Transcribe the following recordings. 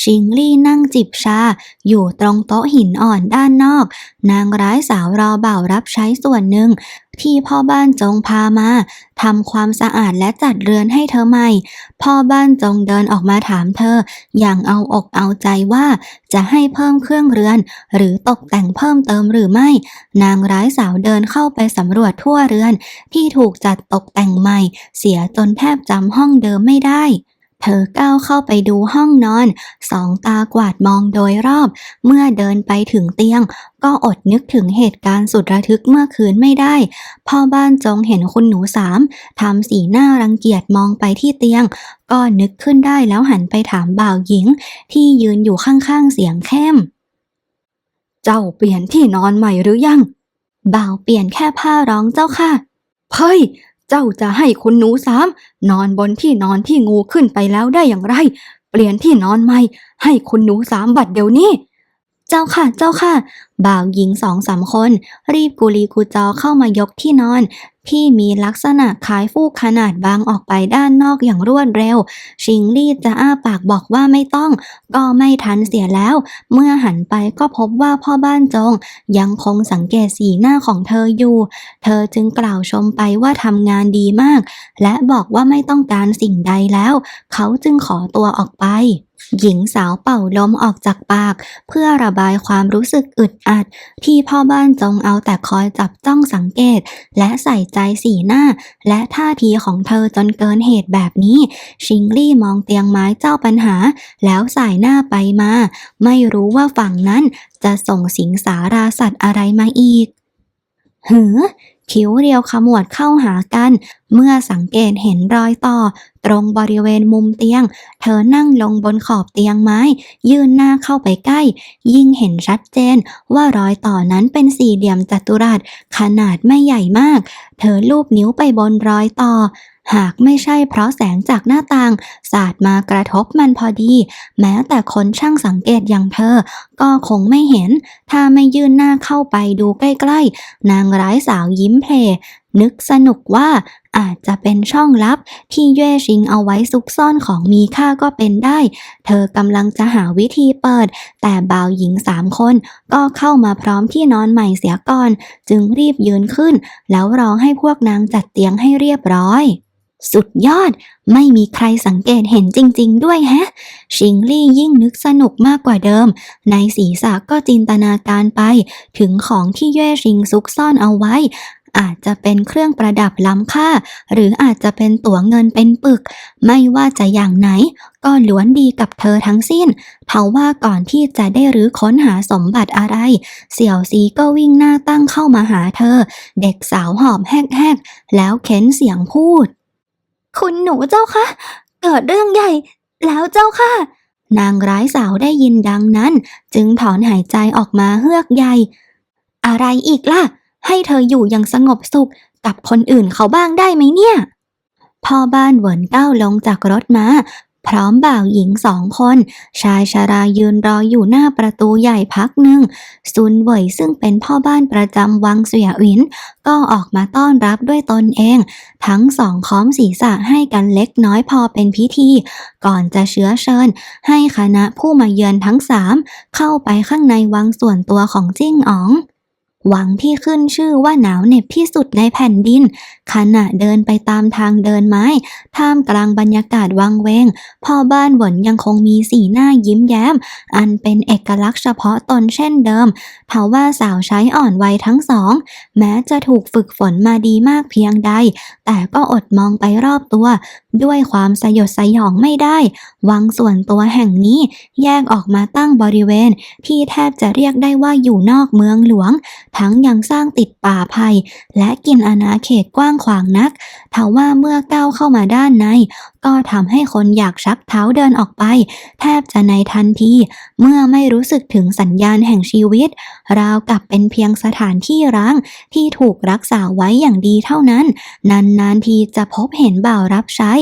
ชิงลี่นั่งจิบชา อยู่ตรงโต๊ะหินอ่อนด้านนอก นางร้ายสาวรอเบ่ารับใช้ส่วนหนึ่ง ที่พ่อบ้านจงพามาทำความสะอาดและจัดเรือนให้เธอใหม่ พ่อบ้านจงเดินออกมาถามเธอ อย่างเอาอกเอาใจว่าจะให้เพิ่มเครื่องเรือน หรือตกแต่งเพิ่มเติมหรือไม่ นางร้ายสาวเดินเข้าไปสำรวจทั่วเรือน ที่ถูกจัดตกแต่งใหม่ เสียจนแทบจำห้องเดิมไม่ได้ เธอก้าวเข้าไปดูห้องนอน สองตากวาดมองโดยรอบ เมื่อเดินไปถึงเตียง ก็อดนึกถึงเหตุการณ์สุดระทึกเมื่อคืนไม่ได้ พ่อบ้านจงเห็นคุณหนูสามทำสีหน้ารังเกียจมองไปที่เตียง ก็นึกขึ้นได้แล้วหันไปถามบ่าวหญิง ที่ยืนอยู่ข้างๆเสียงเข้มเจ้าเปลี่ยนที่นอนใหม่หรือยัง บ่าวเปลี่ยนแค่ผ้าร้องเจ้าค่ะ เฮ้ย เจ้าจะให้คุณหนูสามนอนบนที่นอนที่งูขึ้นไปแล้วได้อย่างไร เปลี่ยนที่นอนใหม่ ให้คุณหนูสามบัดเดี๋ยวนี้ เจ้าค่ะ เจ้าค่ะ บ่าวหญิงสองสามคน รีบกุลีกุจอเข้ามายกที่นอน ที่มีลักษณะคล้ายฟูกขนาดบางออกไปด้านนอกอย่างรวดเร็ว ชิงลี่จะอ้าปากบอกว่าไม่ต้อง ก็ไม่ทันเสียแล้ว เมื่อหันไปก็พบว่าพ่อบ้านจง ยังคงสังเกตสีหน้าของเธออยู่ เธอจึงกล่าวชมไปว่าทำงานดีมาก และบอกว่าไม่ต้องการสิ่งใดแล้ว เขาจึงขอตัวออกไป หญิงสาวเป่าลมออกจากปาก เพื่อระบายความรู้สึกอึดอัด ที่พ่อบ้านจงเอาแต่คอยจับจ้องสังเกต และใส่ใจสีหน้า และท่าทีของเธอจนเกินเหตุแบบนี้ ชิงลี่มองเตียงไม้เจ้าปัญหา แล้วสายหน้าไปมา ไม่รู้ว่าฝั่งนั้นจะส่งสิงสาราสัตว์อะไรมาอีก เหือ คิ้วเรียวขมวดเข้าหากัน เมื่อสังเกตเห็นรอยต่อ ตรงบริเวณมุมเตียง เธอนั่งลงบนขอบเตียงไม้ ยื่นหน้าเข้าไปใกล้ ยิ่งเห็นชัดเจนว่ารอยต่อนั้นเป็นสี่เหลี่ยมจัตุรัสขนาดไม่ใหญ่มาก เธอลูบนิ้วไปบนรอยต่อ หากไม่ใช่เพราะแสงจากหน้าต่างสาดมากระทบมันพอดี แม้แต่คนช่างสังเกตอย่างเธอ ก็คงไม่เห็น ถ้าไม่ยื่นหน้าเข้าไปดูใกล้ๆ นางร้ายสาวยิ้มเพลนึกสนุกว่าอาจจะเป็นช่องลับที่เย่ชิงเอาไว้ซุกซ่อนของมีค่าก็เป็นได้ เธอกำลังจะหาวิธีเปิด แต่บ่าวหญิงสามคนก็เข้ามาพร้อมที่นอนใหม่เสียก่อน จึงรีบยืนขึ้น แล้วรอให้พวกนางจัดเตียงให้เรียบร้อย สุดยอด ไม่มีใครสังเกตเห็นจริง ๆ ด้วยแฮะ ชิงลี่ยิ่งนึกสนุกมากกว่าเดิม ในศีรษะก็จินตนาการไป ถึงของที่เย่ชิงซุกซ่อนเอาไว้ อาจจะเป็นเครื่องประดับล้ำค่า หรืออาจจะเป็นตั๋วเงินเป็นปึก ไม่ว่าจะอย่างไหน ก็ล้วนดีกับเธอทั้งสิ้นเทาว่าก่อนที่จะได้รื้อค้นหาสมบัติอะไร เสี่ยวซีก็วิ่งหน้าตั้งเข้ามาหาเธอ เด็กสาวหอบแฮกๆแล้วเค้นเสียงพูด คุณหนูเจ้าคะเกิดเรื่องใหญ่ แล้วเจ้าค่ะ นางร้ายสาวได้ยินดังนั้น จึงถอนหายใจออกมาเฮือกใหญ่ อะไรอีกล่ะ ให้เธออยู่อย่างสงบสุขกับคนอื่นเขาบ้างได้ไหมเนี่ย พ่อบ้านเหวินก้าวลงจากรถมา พร้อมบ่าวหญิงสองคน ชายชารายืนรออยู่หน้าประตูใหญ่พักหนึ่งซุนเวยซึ่งเป็นพ่อบ้านประจำวังเสียหวิน ก็ออกมาต้อนรับด้วยตนเอง ทั้งสองค้อมศีรษะให้กันเล็กน้อยพอเป็นพิธี ก่อนจะเชื้อเชิญ ให้คณะผู้มาเยือนทั้งสามเข้าไปข้างในวังส่วนตัวของจิ้งอ๋อง วังที่ขึ้นชื่อว่าหนาวเหน็บที่สุดในแผ่นดิน ขณะเดินไปตามทางเดินไม้ ท่ามกลางบรรยากาศวังเวง พ่อบ้านหวนยังคงมีสีหน้ายิ้มแย้ม อันเป็นเอกลักษณ์เฉพาะตนเช่นเดิมทว่าสาวใช้อ่อนวัยทั้งสอง แม้จะถูกฝึกฝนมาดีมากเพียงใด แต่ก็อดมองไปรอบตัว ด้วยความสยดสยองไม่ได้ วังส่วนตัวแห่งนี้แยกออกมาตั้งบริเวณ ที่แทบจะเรียกได้ว่าอยู่นอกเมืองหลวง ทั้งยังสร้างติดป่าภัย และกินอาณาเขตกว้างขวางนักทว่าเมื่อก้าวเข้ามาด้านใน ก็ทำให้คนอยากชักเท้าเดินออกไป แทบจะในทันที เมื่อไม่รู้สึกถึงสัญญาณแห่งชีวิต ราวกับเป็นเพียงสถานที่ร้าง ที่ถูกรักษาไว้อย่างดีเท่านั้น นานๆทีจะพบเห็นบ่าวรับใช้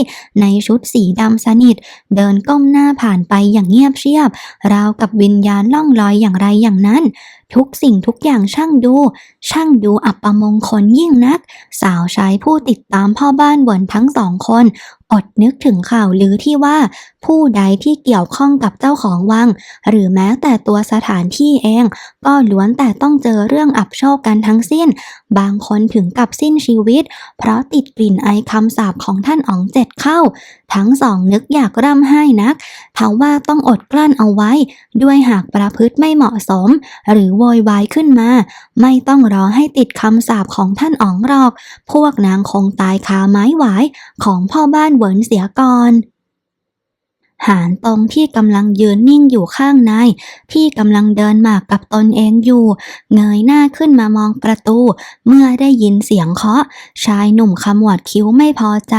ในชุดสีดำสนิท เดินก้มหน้าผ่านไปอย่างเงียบเชียบ ราวกับวิญญาณล่องลอยอย่างไรอย่างนั้น ทุกสิ่งทุกอย่างช่างดู ช่างดูอับประมงคลยิ่งนัก สาวใช้ผู้ติดตามพ่อบ้านเวินทั้งสองคน อดนึกถึงข่าวลือที่ว่า ผู้ใดที่เกี่ยวข้องกับเจ้าของวัง หรือแม้แต่ตัวสถานที่เอง ก็ล้วนแต่ต้องเจอเรื่องอับโชคกันทั้งสิ้น บางคนถึงกับสิ้นชีวิต เพราะติดกลิ่นไอคำสาปของท่านอ๋องเจ็ดเข้า ทั้งสองนึกอยากร่ำไห้นักทว่าต้องอดกลั้นเอาไว้ ด้วยหากประพฤติไม่เหมาะสม หรือโวยวายขึ้นมา ไม่ต้องรอให้ติดคำสาปของท่านอ๋องหรอก พวกนางคงตายคาไม้หวายของพ่อบ้านเหวินเสียก่อนหานตรงที่กำลังยืนนิ่งอยู่ข้างใน ที่กำลังเดินมากับตนเองอยู่ เงยหน้าขึ้นมามองประตู เมื่อได้ยินเสียงเคาะ ชายหนุ่มขมวดคิ้วไม่พอใจ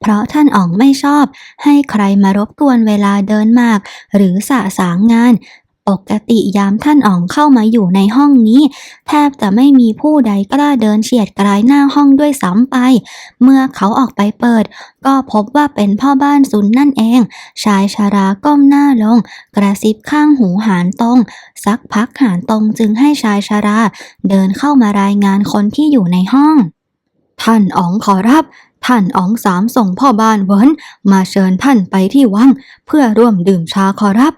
เพราะท่านอ๋องไม่ชอบ ให้ใครมารบกวนเวลาเดินมาก หรือสะสางงาน ปกติยามท่านอ๋องเข้ามาอยู่ในห้องนี้ แทบจะไม่มีผู้ใดกล้าเดินเฉียดกลายหน้าห้องด้วยซ้ำไป เมื่อเขาออกไปเปิด ก็พบว่าเป็นพ่อบ้านซุนนั่นเอง ชายชาราก้มหน้าลง กระซิบข้างหูหานตรง สักพักหานตรงจึงให้ชายชารา เดินเข้ามารายงานคนที่อยู่ในห้อง ท่านอ๋องขอรับท่านอ๋องสามส่งพ่อบ้านเวินมาเชิญท่านไปที่วัง เพื่อร่วมดื่มชาขอรับ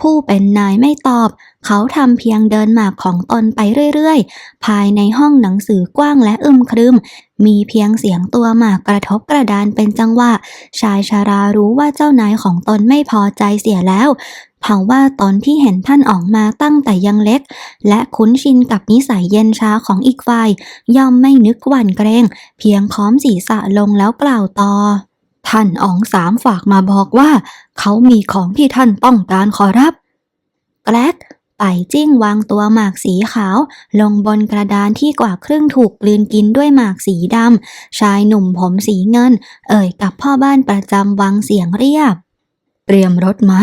ผู้เป็นนายไม่ตอบ เขาทำเพียงเดินหมากของตนไปเรื่อยๆ ภายในห้องหนังสือกว้างและอึมครึม มีเพียงเสียงตัวหมากกระทบกระดานเป็นจังหวะ ชายชารารู้ว่าเจ้านายของตนไม่พอใจเสียแล้วเผาว่าตอนที่เห็นท่านออกมาตั้งแต่ยังเล็ก และคุ้นชินกับนิสัยเย็นชาของอีกฝ่าย ย่อมไม่นึกหวั่นเกรง เพียงค้อมศีรษะลงแล้วกล่าวต่อ ท่านอ๋องสามฝากมาบอกว่า เขามีของที่ท่านต้องการขอรับ แกลกไปจิ้งวางตัวหมากสีขาว ลงบนกระดานที่กว่าครึ่งถูกกลืนกินด้วยหมากสีดำชายหนุ่มผมสีเงิน เอ่ยกับพ่อบ้านประจำวังเสียงเรียบ เตรียมรถม้า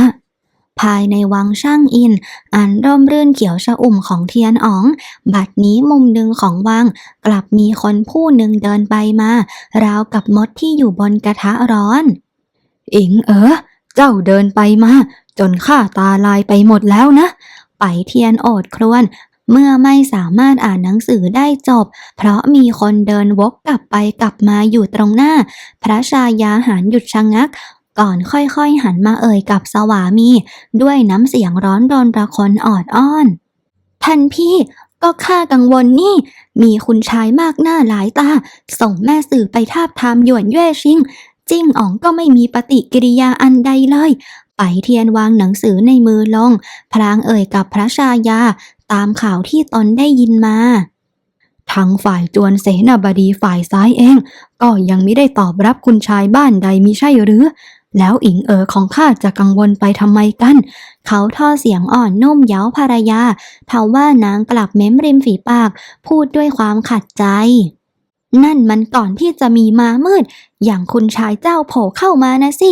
ภายในวังช่างอิน อันร่มรื่นเขียวชอุ่มของเทียนอ๋อง บัดนี้มุมหนึ่งของวัง กลับมีคนผู้หนึ่งเดินไปมา ราวกับมดที่อยู่บนกระทะร้อน อิงเอ๋อเจ้าเดินไปมา จนข้าตาลายไปหมดแล้วนะ ไปเทียนโอดครวญเมื่อไม่สามารถอ่านหนังสือได้จบ เพราะมีคนเดินวกกลับไปกลับมาอยู่ตรงหน้า พระชายาหารหยุดชะงัก ก่อนค่อยๆหันมาเอ่ยกับสวามี ด้วยน้ำเสียงร้อนรนระคนออดอ้อน ท่านพี่ก็ข้ากังวลนี่ มีคุณชายมากหน้าหลายตา ส่งแม่สื่อไปทาบทามหยวนเย่ชิง จิ้งอ๋องก็ไม่มีปฏิกิริยาอันใดเลย ไปเทียนวางหนังสือในมือลง พลางเอ่ยกับพระชายา ตามข่าวที่ตนได้ยินมาทางฝ่ายจวนเสนาบดีฝ่ายซ้ายเอง ก็ยังไม่ได้ตอบรับคุณชายบ้านใดมิใช่หรือ แล้วอิงเอ๋อของข้าจะกังวลไปทำไมกัน เขาท่อเสียงอ่อนนุ่มเย้าภรรยาเทว่านางกลับเม้มริมฝีปาก พูดด้วยความขัดใจ นั่นมันก่อนที่จะมีมามืด อย่างคุณชายเจ้าโผล่เข้ามานะสิ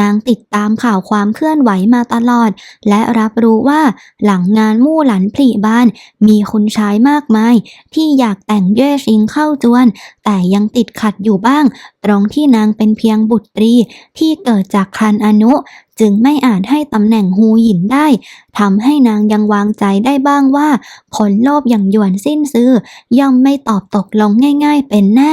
นางติดตามข่าวความเคลื่อนไหวมาตลอด และรับรู้ว่าหลังงานมู่หลันผลิบ้าน มีคุณชายมากมาย ที่อยากแต่งเย่ชิงเข้าจวน แต่ยังติดขัดอยู่บ้าง ตรงที่นางเป็นเพียงบุตรีที่เกิดจากครันอนุ จึงไม่อาจให้ตำแหน่งฮูหยินได้ทำให้นางยังวางใจได้บ้างว่าคนโลภอย่างหยวนสิ้นซื้อ ย่อมไม่ตอบตกลงง่าย ๆ เป็นแน่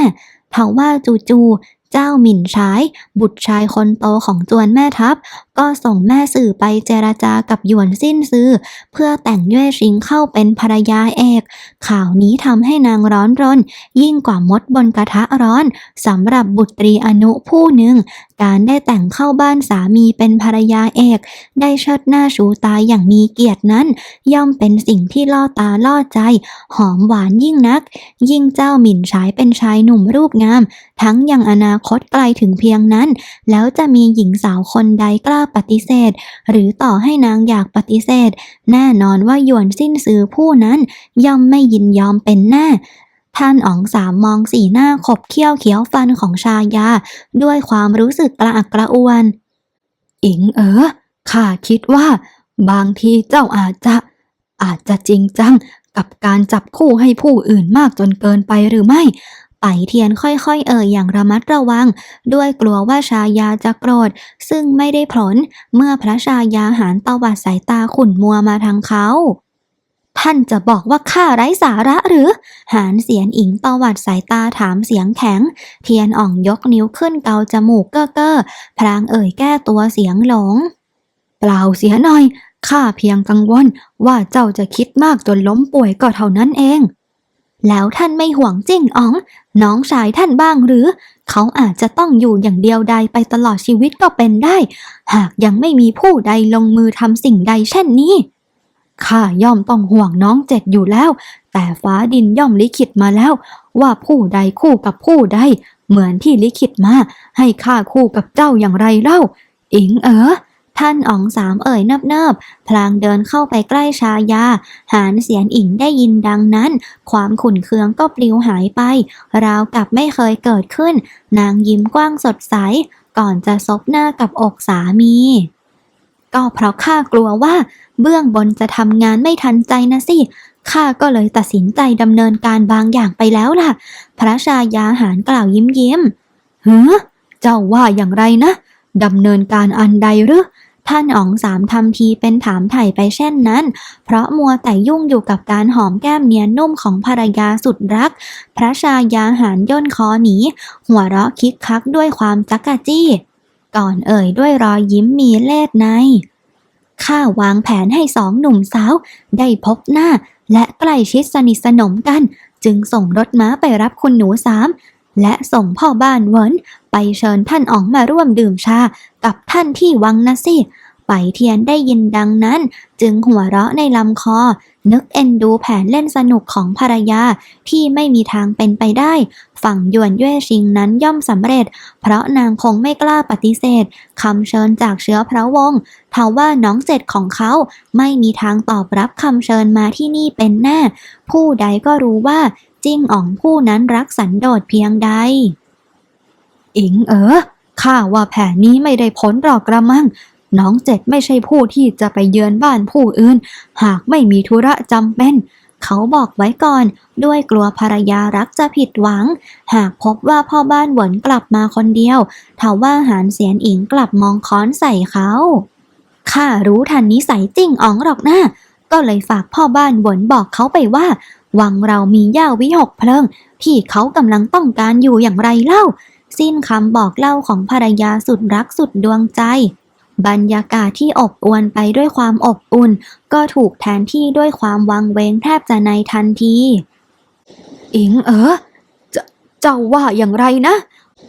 เทว่าจู่ๆ เจ้าหมิ่นชาย บุตรชายคนโตของจวนแม่ทัพก็ส่งแม่สื่อไปเจรจากับหยวนสิ้นซื้อ เพื่อแต่งเย่ชิงเข้าเป็นภรรยาเอก ข่าวนี้ทำให้นางร้อนรน ยิ่งกว่ามดบนกระทะร้อนสำหรับบุตรีอนุผู้หนึ่ง การได้แต่งเข้าบ้านสามีเป็นภรรยาเอก ได้เชิดหน้าชูตาอย่างมีเกียรตินั้น ย่อมเป็นสิ่งที่ล่อตาล่อใจ หอมหวานยิ่งนัก ยิ่งเจ้าหมิ่นชายเป็นชายหนุ่มรูปงาม ทั้งยังอนาคตไกลถึงเพียงนั้น แล้วจะมีหญิงสาวคนใดกล้าปฏิเสธ หรือต่อให้นางอยากปฏิเสธ แน่นอนว่าหยวนสิ้นซื้อผู้นั้น ย่อมไม่ยินยอมเป็นแน่ท่านอ๋องสามมองสีหน้าขบเคี้ยวเขียวฟันของชายา ด้วยความรู้สึกกระอักกระอ่วน อิงเอ๋อข้าคิดว่า บางทีเจ้าอาจจะ อาจจะจริงจังกับการจับคู่ให้ผู้อื่นมากจนเกินไปหรือไม่ ไปเทียนค่อยๆเอ่ยอย่างระมัดระวัง ด้วยกลัวว่าชายาจะโกรธ ซึ่งไม่ได้ผล เมื่อพระชายาหันตวัดสายตาขุ่นมัวมาทางเขา ท่านจะบอกว่าข้าไร้สาระหรือ หานเสียนอิงตวัดสายตาถามเสียงแข็ง เทียนอ่องยกนิ้วขึ้นเกาจมูกเก้อเก้อพลางเอ่ยแก้ตัวเสียงหลง เปล่าเสียหน่อยข้าเพียงกังวลว่าเจ้าจะคิดมากจนล้มป่วยก็เท่านั้นเอง แล้วท่านไม่ห่วงจิ้งอ๋อง น้องชายท่านบ้างหรือ เขาอาจจะต้องอยู่อย่างเดียวดายไปตลอดชีวิตก็เป็นได้ หากยังไม่มีผู้ใดลงมือทำสิ่งใดเช่นนี้ข้าย่อมต้องห่วงน้องเจ็ดอยู่แล้ว แต่ฟ้าดินย่อมลิขิตมาแล้ว ว่าผู้ใดคู่กับผู้ใด เหมือนที่ลิขิตมา ให้ข้าคู่กับเจ้าอย่างไรเล่า อิงเอ๋อ ท่านอ๋องสามเอ่ยเนิบๆ พลางเดินเข้าไปใกล้ชายา หานเสียนอิงได้ยินดังนั้น ความขุ่นเคืองก็ปลิวหายไป ราวกับไม่เคยเกิดขึ้น นางยิ้มกว้างสดใส ก่อนจะซบหน้ากับอกสามี ก็เพราะข้ากลัวว่า เบื้องบนจะทำงานไม่ทันใจนะสิข้าก็เลยตัดสินใจดำเนินการบางอย่างไปแล้วล่ะ พระชายาหารกล่าวยิ้มยิ้มเฮ้อเจ้าว่าอย่างไรนะดำเนินการอันใดหรือ ท่านอ๋องสามทำทีเป็นถามไถ่ไปเช่นนั้น เพราะมัวแต่ยุ่งอยู่กับการหอมแก้มเนียนนุ่มของภรรยาสุดรัก พระชายาหารย่นคอหนี หัวเราะคิกคักด้วยความจักกะจี้ ก่อนเอ่ยด้วยรอยยิ้มมีเล่ห์ใน ข้าวางแผนให้สองหนุ่มสาว ได้พบหน้าและใกล้ชิดสนิทสนมกัน จึงส่งรถม้าไปรับคุณหนูสาม และส่งพ่อบ้านเวินไปเชิญท่านอ๋องมาร่วมดื่มชากับท่านที่วังนะสิไปเทียนได้ยินดังนั้น จึงหัวเราะในลำคอ นึกเอ็นดูแผนเล่นสนุกของภรรยาที่ไม่มีทางเป็นไปได้ ฝั่งยวนเย่ชิงนั้นย่อมสำเร็จ เพราะนางคงไม่กล้าปฏิเสธคำเชิญจากเชื้อพระวงศ์ทว่าน้องเจ็ดของเขาไม่มีทางตอบรับคำเชิญมาที่นี่เป็นแน่ ผู้ใดก็รู้ว่า จิ้งอ๋องผู้นั้นรักสันโดษเพียงใด อิงเอ๋อข้าว่าแผนนี้ไม่ได้ผลหรอกกระมัง น้องเจ็ดไม่ใช่ผู้ที่จะไปเยือนบ้านผู้อื่น หากไม่มีธุระจำเป็น เขาบอกไว้ก่อน ด้วยกลัวภรรยารักจะผิดหวัง หากพบว่าพ่อบ้านหวนกลับมาคนเดียวทว่าหานเสียนอิงกลับมองค้อนใส่เขาข้ารู้ทันนิสัยจิ้งอ๋องหรอกนะก็เลยฝากพ่อบ้านหวนบอกเขาไปว่า วังเรามีย่าวิหกเพลิง ที่เขากำลังต้องการอยู่อย่างไรเล่า สิ้นคำบอกเล่าของภรรยาสุดรักสุดดวงใจ บรรยากาศที่อบอวลไปด้วยความอบอุ่น ก็ถูกแทนที่ด้วยความวังเวงแทบจะในทันที อิงเอ๋อเจเจ้าว่าอย่างไรนะ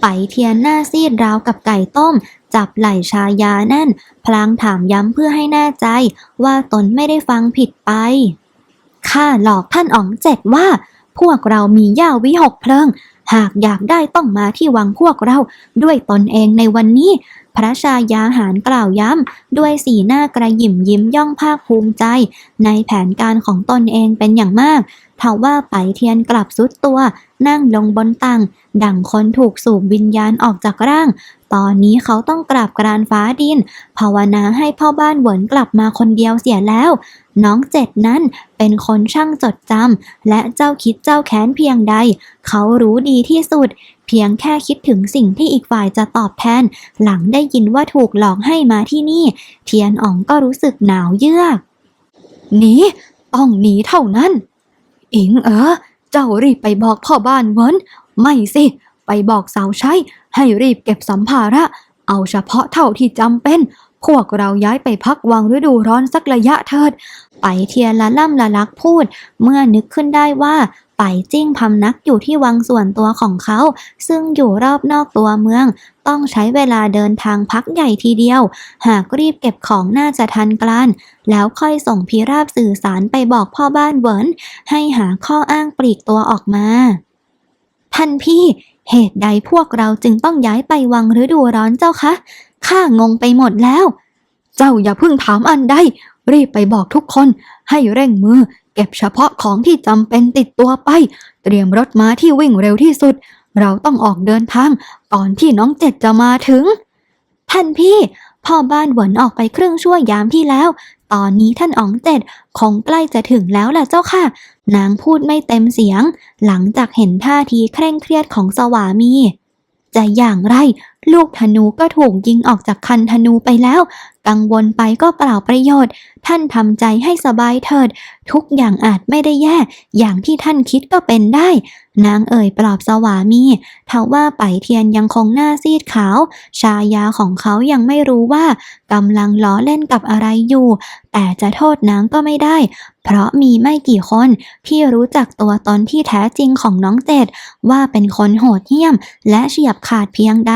ไปเทียนหน้าซีดราวกับไก่ต้ม จับไหล่ชายาแน่น พลางถามย้ำเพื่อให้แน่ใจว่าตนไม่ได้ฟังผิดไป ข้าหลอกท่านอ๋องเจ็ดว่า พวกเรามีย่าวิหกเพลิง หากอยากได้ต้องมาที่วังพวกเราด้วยตนเองในวันนี้ พระชายาหารกล่าวย้ำ ด้วยสีหน้ากระยิมยิ้มย่องภาคภูมิใจ ในแผนการของตนเองเป็นอย่างมากทว่าไปเทียนกลับสุดตัว นั่งลงบนตังดั่งคนถูกสูบวิญญาณออกจากร่าง ตอนนี้เขาต้องกราบกรานฟ้าดิน ภาวนาให้พ่อบ้านเหวินกลับมาคนเดียวเสียแล้ว น้องเจ็ดนั้นเป็นคนช่างจดจำและเจ้าคิดเจ้าแค้นเพียงใด เขารู้ดีที่สุด เพียงแค่คิดถึงสิ่งที่อีกฝ่ายจะตอบแทน หลังได้ยินว่าถูกหลอกให้มาที่นี่ เทียนอ๋องก็รู้สึกหนาวเยือกหนีต้องหนีเท่านั้น อิงเออเจ้ารีบไปบอกพ่อบ้านเวินไม่สิ ไปบอกสาวใช้ให้รีบเก็บสัมภาระ เอาเฉพาะเท่าที่จำเป็น พวกเราย้ายไปพักวังฤดูร้อนสักระยะเถิด ไปเทียนละล่ำละลักพูด เมื่อนึกขึ้นได้ว่าไปจิ้งพำนักอยู่ที่วังส่วนตัวของเขา ซึ่งอยู่รอบนอกตัวเมือง ต้องใช้เวลาเดินทางพักใหญ่ทีเดียว หากรีบเก็บของน่าจะทันกลันแล้วค่อยส่งพิราบสื่อสารไปบอกพ่อบ้านเวิร์นให้หาข้ออ้างปลีกตัวออกมาท่านพี่ เหตุใดพวกเราจึงต้องย้ายไปวังฤดูร้อนเจ้าคะ ข้างงไปหมดแล้ว เจ้าอย่าเพิ่งถามอันใด รีบไปบอกทุกคน ให้เร่งมือ เก็บเฉพาะของที่จำเป็นติดตัวไป เตรียมรถม้าที่วิ่งเร็วที่สุด เราต้องออกเดินทางก่อนที่น้องเจ็ดจะมาถึง ท่านพี่พ่อบ้านหวนออกไปครึ่งชั่วยามที่แล้ว ตอนนี้ท่านอ๋องเจ็ดคงใกล้จะถึงแล้วล่ะเจ้าค่ะ นางพูดไม่เต็มเสียง หลังจากเห็นท่าทีเคร่งเครียดของสวามี จะอย่างไร ลูกธนูก็ถูกยิงออกจากคันธนูไปแล้ว กังวลไปก็เปล่าประโยชน์ ท่านทำใจให้สบายเถิด ทุกอย่างอาจไม่ได้แย่ อย่างที่ท่านคิดก็เป็นได้ นางเอ่ยปลอบสวามีทว่าไปเทียนยังคงหน้าซีดขาว ชายาของเขายังไม่รู้ว่ากำลังล้อเล่นกับอะไรอยู่ แต่จะโทษนางก็ไม่ได้ เพราะมีไม่กี่คนที่รู้จักตัวตนที่แท้จริงของน้องเจดว่าเป็นคนโหดเหี้ยม และเฉียบขาดเพียงใด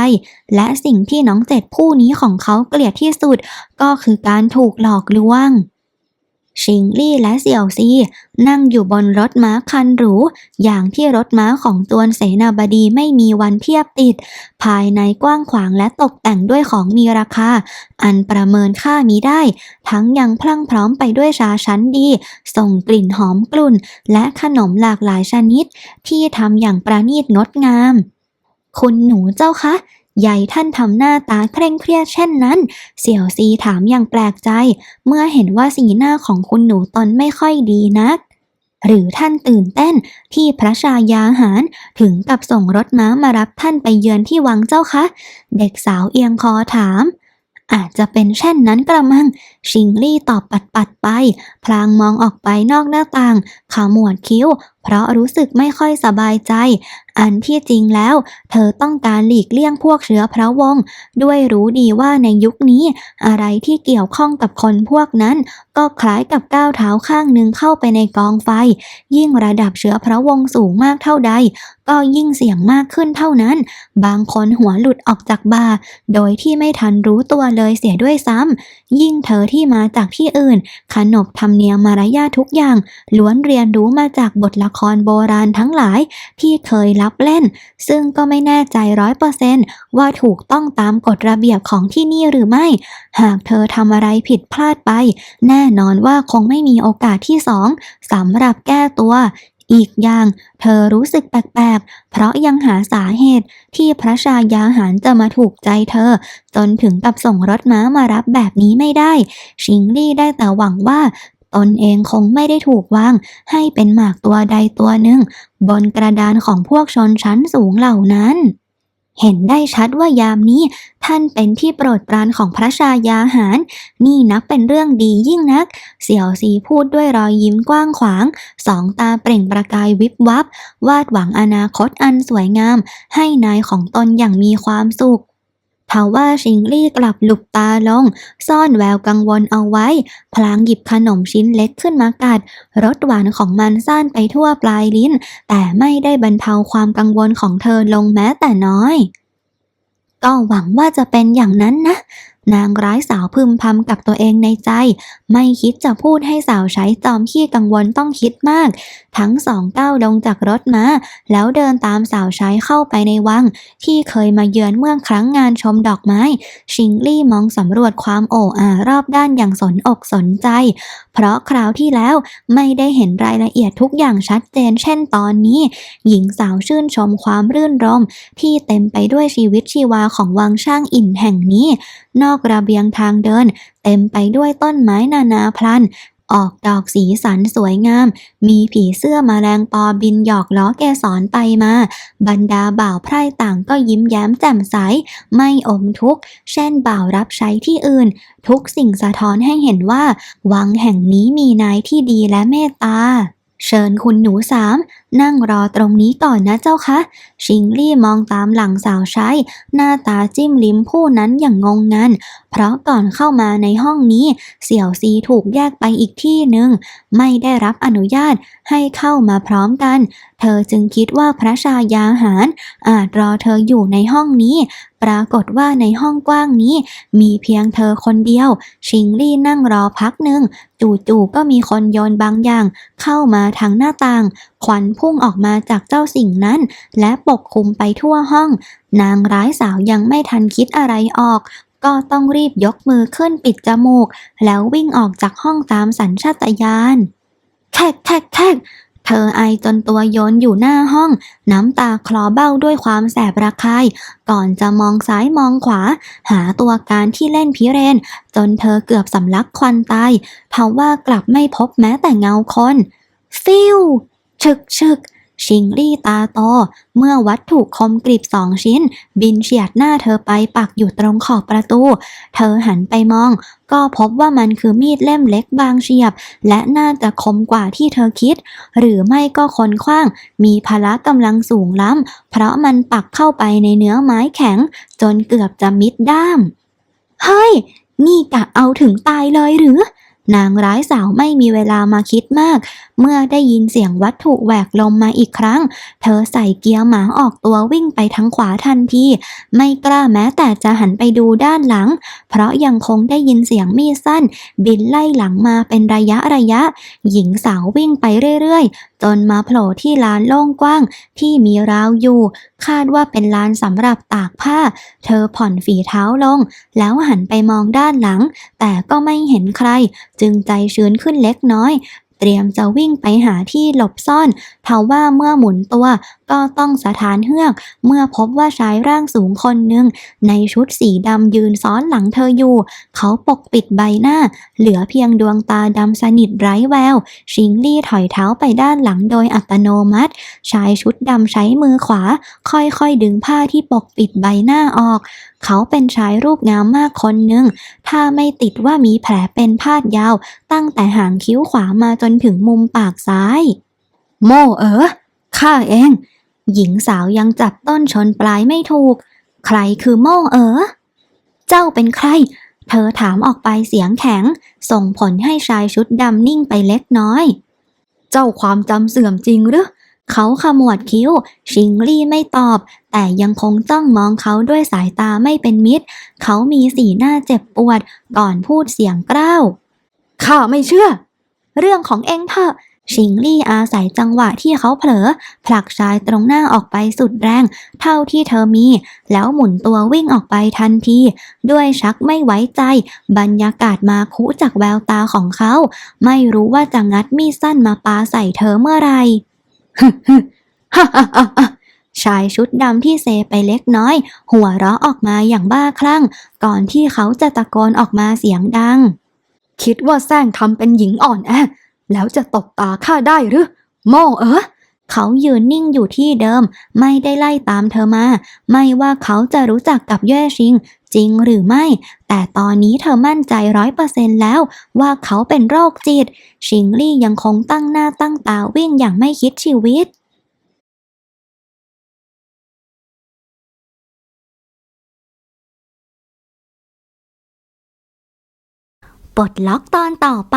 และสิ่งที่น้องเจดผู้นี้ของเขาเกลียดที่สุด ก็คือการถูกหลอกลวง ชิงลี่และเสี่ยวซี นั่งอยู่บนรถม้าคันหรู อย่างที่รถม้าของจวนเสนาบดีไม่มีวันเทียบติด ภายในกว้างขวางและตกแต่งด้วยของมีราคา อันประเมินค่ามิได้ ทั้งยังพลั่งพร้อมไปด้วยชาชั้นดี ส่งกลิ่นหอมกลุ่น และขนมหลากหลายชนิด ที่ทำอย่างประณีตงดงาม คุณหนูเจ้าคะ ใหญ่ท่านทำหน้าตาเคร่งเครียดเช่นนั้น เสี่ยวซีถามอย่างแปลกใจ เมื่อเห็นว่าสีหน้าของคุณหนูตนไม่ค่อยดีนัก หรือท่านตื่นเต้นที่พระชายาหารถึงกับส่งรถม้ามารับท่านไปเยือนที่วังเจ้าคะ เด็กสาวเอียงคอถาม อาจจะเป็นเช่นนั้นกระมัง ชิงลี่ตอบปัดปัดๆไป พลางมองออกไปนอกหน้าต่างขมวดคิ้ว เพราะรู้สึกไม่ค่อยสบายใจ อันที่จริงแล้ว เธอต้องการหลีกเลี่ยงพวกเชื้อพระวงศ์ด้วยรู้ดีว่าในยุคนี้ อะไรที่เกี่ยวข้องกับคนพวกนั้น ก็คล้ายกับก้าวเท้าข้างหนึ่งเข้าไปในกองไฟ ยิ่งระดับเชื้อพระวงศ์สูงมากเท่าใด ก็ยิ่งเสี่ยงมากขึ้นเท่านั้น บางคนหัวหลุดออกจากบาโดยที่ไม่ทันรู้ตัวเลยเสียด้วยซ้ำยิ่งเธอที่มาจากที่อื่น ขนบธรรมเนียมมารยาททุกอย่าง ล้วนเรียนรู้มาจากบทละคครโบราณทั้งหลายที่เคยรับเล่น ซึ่งก็ไม่แน่ใจร้อยเปอร์เซนต์ว่าถูกต้องตามกฎระเบียบของที่นี่หรือไม่ หากเธอทำอะไรผิดพลาดไป แน่นอนว่าคงไม่มีโอกาสที่สองสำหรับแก้ตัวอีกอย่างเธอรู้สึกแปลกๆ เพราะยังหาสาเหตุที่พระชายาหารจะมาถูกใจเธอ จนถึงกับส่งรถม้ามารับแบบนี้ไม่ได้ ชิงลี่ได้แต่หวังว่า ตนเองคงไม่ได้ถูกวาง ให้เป็นหมากตัวใดตัวหนึ่ง บนกระดานของพวกชนชั้นสูงเหล่านั้น เห็นได้ชัดว่ายามนี้ ท่านเป็นที่โปรดปรานของพระชายาหาร นี่นับเป็นเรื่องดียิ่งนัก เสี่ยวซีพูดด้วยรอยยิ้มกว้างขวาง สองตาเปล่งประกายวิบวับ วาดหวังอนาคตอันสวยงาม ให้นายของตนอย่างมีความสุข ทว่าชิงลี่กลับหลุบตาลง ซ่อนแววกังวลเอาไว้ พลางหยิบขนมชิ้นเล็กขึ้นมากัดรสหวานของมันซ่านไปทั่วปลายลิ้น แต่ไม่ได้บรรเทาความกังวลของเธอลงแม้แต่น้อย ก็หวังว่าจะเป็นอย่างนั้นนะ นางร้ายสาวพึมพำกับตัวเองในใจ ไม่คิดจะพูดให้สาวใช้จอมขี้กังวลต้องคิดมาก ทั้งสองก้าวลงจากรถมา แล้วเดินตามสาวใช้เข้าไปในวัง ที่เคยมาเยือนเมื่อครั้งงานชมดอกไม้ ชิงลี่มองสำรวจความโอ้อารอบด้านอย่างสนอกสนใจ เพราะคราวที่แล้วไม่ได้เห็นรายละเอียดทุกอย่างชัดเจน เช่นตอนนี้ หญิงสาวชื่นชมความรื่นรม ที่เต็มไปด้วยชีวิตชีวาของวังช่างอินแห่งนี้ นอกระเบียงทางเดิน เต็มไปด้วยต้นไม้นานาพลัน ออกดอกสีสันสวยงาม มีผีเสื้อมาแมลงปอบินหยอกล้อแกสอนไปมา บรรดาบ่าวไพร่ต่างก็ยิ้มแย้มแจ่มใส ไม่อมทุกข์ เช่นบ่าวรับใช้ที่อื่น ทุกสิ่งสะท้อนให้เห็นว่า วังแห่งนี้มีนายที่ดีและเมตตาเชิญคุณหนูสามนั่งรอตรงนี้ก่อนนะเจ้าคะชิงลี่มองตามหลังสาวใช้ หน้าตาจิ้มลิ้มผู้นั้นอย่างงงงันเพราะก่อนเข้ามาในห้องนี้ เสี่ยวซีถูกแยกไปอีกที่หนึ่งไม่ได้รับอนุญาตให้เข้ามาพร้อมกัน เธอจึงคิดว่าพระชายาหารอาจรอเธออยู่ในห้องนี้ ปรากฏว่าในห้องกว้างนี้ มีเพียงเธอคนเดียว ชิงลี่นั่งรอพักหนึ่งจู่ๆก็มีคนโยนบางอย่าง เข้ามาทางหน้าต่างควันพุ่งออกมาจากเจ้าสิ่งนั้น และปกคลุมไปทั่วห้อง นางร้ายสาวยังไม่ทันคิดอะไรออก ก็ต้องรีบยกมือขึ้นปิดจมูก แล้ววิ่งออกจากห้องตามสัญชาตญาณแทกแทกแทกเธอไอจนตัวโยนอยู่หน้าห้อง น้ำตาคลอเบ้าด้วยความแสบระคาย ก่อนจะมองซ้ายมองขวา หาตัวการที่เล่นพิเรน จนเธอเกือบสำลักควันตายทว่ากลับไม่พบแม้แต่เงาคน ฟิว ฉึกฉึกชิงลี่ตาโต เมื่อวัตถุคมกริบสองชิ้น บินเฉียดหน้าเธอไปปักอยู่ตรงขอบประตู เธอหันไปมอง ก็พบว่ามันคือมีดเล่มเล็กบางเฉียบ และน่าจะคมกว่าที่เธอคิด หรือไม่ก็คนขว้าง มีพละกำลังสูงล้ำ เพราะมันปักเข้าไปในเนื้อไม้แข็ง จนเกือบจะมิดด้าม เฮ้ย นี่กะเอาถึงตายเลยหรือนางร้ายสาวไม่มีเวลามาคิดมาก เมื่อได้ยินเสียงวัตถุแหวกลมมาอีกครั้ง เธอใส่เกียร์หมาออกตัววิ่งไปทางขวาทันที ไม่กล้าแม้แต่จะหันไปดูด้านหลัง เพราะยังคงได้ยินเสียงมีดสั้น บินไล่หลังมาเป็นระยะระยะ หญิงสาววิ่งไปเรื่อยๆ จนมาโผล่ที่ลานโล่งกว้างที่มีราวอยู่ คาดว่าเป็นลานสำหรับตากผ้า เธอผ่อนฝีเท้าลง แล้วหันไปมองด้านหลัง แต่ก็ไม่เห็นใคร จึงใจชื้นขึ้นเล็กน้อย เตรียมจะวิ่งไปหาที่หลบซ่อนทว่าเมื่อหมุนตัว ก็ต้องสถานเฮือก เมื่อพบว่าชายร่างสูงคนหนึ่งในชุดสีดำยืนซ้อนหลังเธออยู่ เขาปกปิดใบหน้า เหลือเพียงดวงตาดำสนิทไร้แวว ชิงลี่ถอยเท้าไปด้านหลังโดยอัตโนมัติ ชายชุดดำใช้มือขวา ค่อยๆดึงผ้าที่ปกปิดใบหน้าออก เขาเป็นชายรูปงามมากคนหนึ่ง ถ้าไม่ติดว่ามีแผลเป็นพาดยาว ตั้งแต่หางคิ้วขวามาจนถึงมุมปากซ้าย โม่เออข้าเอง หญิงสาวยังจับต้นชนปลายไม่ถูก ใครคือโม่เอ๋อ เจ้าเป็นใคร เธอถามออกไปเสียงแข็ง ส่งผลให้ชายชุดดำนิ่งไปเล็กน้อย เจ้าความจำเสื่อมจริงหรือ เขาขมวดคิ้ว ชิงลี่ไม่ตอบ แต่ยังคงจ้องมองเขาด้วยสายตาไม่เป็นมิตร เขามีสีหน้าเจ็บปวด ก่อนพูดเสียงกร้าวข้าไม่เชื่อ เรื่องของเองเถอะ ชิงลี่อาศัยจังหวะที่เขาเผลอ ผลักชายตรงหน้าออกไปสุดแรง เท่าที่เธอมี แล้วหมุนตัววิ่งออกไปทันที ด้วยชักไม่ไว้ใจ บรรยากาศมาคุจากแววตาของเขา ไม่รู้ว่าจะงัดมีดสั้นมาปาใส่เธอเมื่อไหรฮ่าฮ่าฮ่าฮ่าชายชุดดำที่เซไปเล็กน้อย หัวเราะออกมาอย่างบ้าคลั่ง ก่อนที่เขาจะตะโกนออกมาเสียงดัง คิดว่าแซงทำเป็นหญิงอ่อนแอ แล้วจะตบตาข้าได้หรือโม่เออเขายืนนิ่งอยู่ที่เดิม ไม่ได้ไล่ตามเธอมา ไม่ว่าเขาจะรู้จักกับเย่ชิง จริงหรือไม่ แต่ตอนนี้เธอมั่นใจร้อยเปอร์เซ็นแล้ว ว่าเขาเป็นโรคจิต ชิงลี่ยังคงตั้งหน้าตั้งตาวิ่งอย่างไม่คิดชีวิตปลดล็อกตอนต่อไป